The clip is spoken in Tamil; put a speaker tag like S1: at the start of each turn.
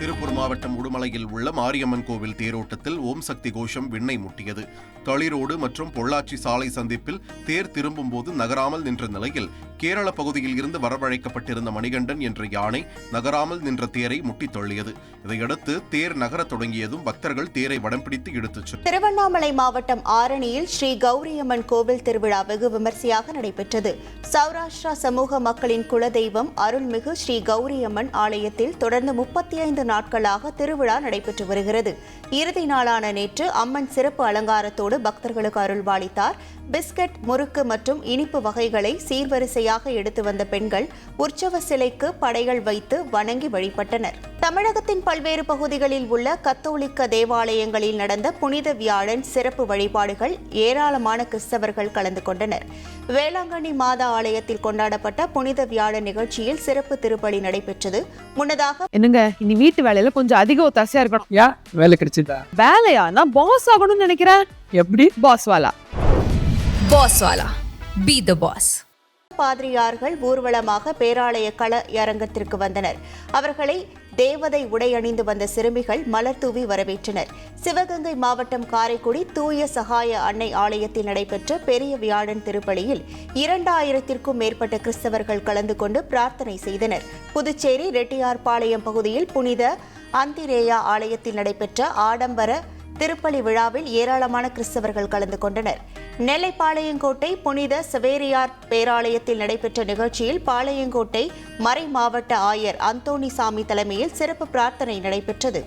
S1: திருப்பூர் மாவட்டம் உடுமலையில் உள்ள மாரியம்மன் கோவில் தேரோட்டத்தில் ஓம் சக்தி கோஷம் விண்ணை முட்டியது தளிரோடு மற்றும் பொள்ளாச்சி சாலை சந்திப்பில் தேர் திரும்பும் போது நகராமல் நின்ற நிலையில் கேரள பகுதியில் இருந்து வரவழைக்கப்பட்டிருந்த மணிகண்டன் என்ற யானை நகராமல் நின்ற தேரை முட்டித் தள்ளியது இதையடுத்து தேர் நகர தொடங்கியதும் பக்தர்கள் தேரை வடம் பிடித்து இழுத்துச் சென்றனர்.
S2: திருவண்ணாமலை மாவட்டம் ஆரணியில் ஸ்ரீ கௌரியம்மன் கோவில் திருவிழா வெகு விமர்சையாக நடைபெற்றது சௌராஷ்டிரா சமூக மக்களின் குலதெய்வம் அருள்மிகு ஸ்ரீ கௌரியம்மன் ஆலயத்தில் தொடர்ந்து முப்பத்தி ஐந்து நாட்களாக திருவிழா நடைபெற்று வருகிறது. இறுதி நாளான நேற்று அம்மன் சிறப்பு அலங்காரத்தோடு பக்தர்களுக்கு அருள்வாளித்தார். பிஸ்கட் முறுக்கு மற்றும் இனிப்பு வகைகளை சீர்வரிசையாக எடுத்து வந்த பெண்கள் உற்சவ சிலைக்கு படைகள் வைத்து வணங்கி வழிபட்டனர். தமிழகத்தின் பல்வேறு பகுதிகளில் உள்ள கத்தோலிக்க தேவாலயங்களில் நடந்த புனித வியாழன் சிறப்பு வழிபாடுகள் ஏராளமான கிறிஸ்தவர்கள் கலந்து கொண்டனர். வேளாங்கண்ணி மாதா ஆலயத்தில் கொண்டாடப்பட்ட புனித வியாழன் நிகழ்ச்சியில் சிறப்பு திருப்பலி நடைபெற்றது. முன்னதாக
S3: என்னங்க இனி வீட்டு வேலையில கொஞ்சம் அதிக ஒத்தாசையா இருக்கணும்.
S4: யா வேலை கிடைச்சதா?
S3: வேலையா நான் பாஸ் ஆகணும்னு நினைக்கிறேன்.
S4: எப்படி?
S3: பாஸ் வாலா.
S5: பாஸ் வாலா. பி த பாஸ்
S2: பாதிரியார்கள் ஊர்வலமாக பேராலய கள அரங்கத்திற்கு வந்தனர். அவர்களை தேவதை உடை அணிந்து வந்த சிறுமிகள் மலர் தூவி வரவேற்றனர். சிவகங்கை மாவட்டம் காரைக்குடி தூய சகாய அன்னை ஆலயத்தில் நடைபெற்ற பெரிய வியாழன் திருப்பலியில் இரண்டாயிரத்திற்கும் மேற்பட்ட கிறிஸ்தவர்கள் கலந்து கொண்டு பிரார்த்தனை செய்தனர். புதுச்சேரி ரெட்டியார்பாளையம் பகுதியில் புனித அந்திரேயா ஆலயத்தில் நடைபெற்ற ஆடம்பர திருப்பலி விழாவில் ஏராளமான கிறிஸ்தவர்கள் கலந்து கொண்டனர். நெல்லை பாளையங்கோட்டை புனித செவேரியார் பேராலயத்தில் நடைபெற்ற நிகழ்ச்சியில் பாளையங்கோட்டை மறை மாவட்ட ஆயர் அந்தோணி சாமி தலைமையில் சிறப்பு பிரார்த்தனை நடைபெற்றது.